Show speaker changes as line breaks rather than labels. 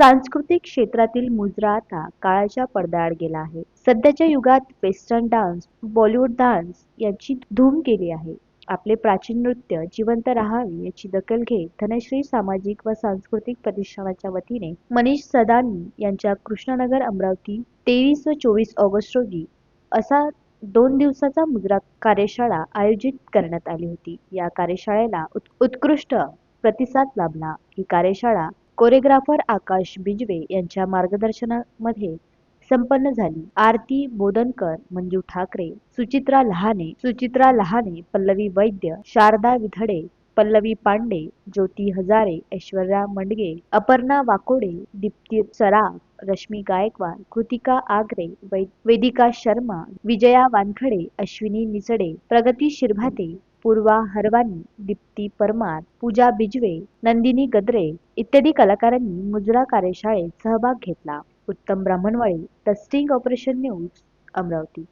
सांस्कृतिक क्षेत्रातील मुजरा आता काळाच्या पडद्याआड गेला आहे. सध्याच्या युगात वेस्टर्न डान्स बॉलिवूड डान्स यांची धूम केली आहे. आपले प्राचीन नृत्य जिवंत राहावे याची दखल घेत धनश्री सामाजिक व सांस्कृतिक प्रतिष्ठानाच्या वतीने मनीष सदानी यांच्या कृष्णनगर अमरावती तेवीस व चोवीस ऑगस्ट रोजी असा दोन दिवसाचा मुद्रा कार्यशाळा आयोजित करण्यात आली होती. या कार्यशाळेला उत्कृष्ट प्रतिसाद लाभला. ही कार्यशाळा कोरिओग्राफर आकाश बिजवे यांच्या मार्गदर्शनामध्ये संपन्न झाली. आरती बोदनकर मंजू ठाकरे सुचित्रा लहाने सुचित्रा लहाने पल्लवी वैद्य शारदा विधडे पल्लवी पांडे ज्योती हजारे ऐश्वर्या मंडगे अपर्णा वाकोडे दीप्ती सराफ रश्मी गायकवाड कृतिका आगरे वै- वेदिका शर्मा विजया वानखडे अश्विनी निचडे प्रगती शिरभाते पूर्वा हरवानी दीप्ती परमार पूजा बिजवे नंदिनी गद्रे इत्यादी कलाकारांनी मुजरा कार्यशाळेत सहभाग घेतला. उत्तम ब्राह्मणवाळी टस्टिंग ऑपरेशन न्यूज अमरावती.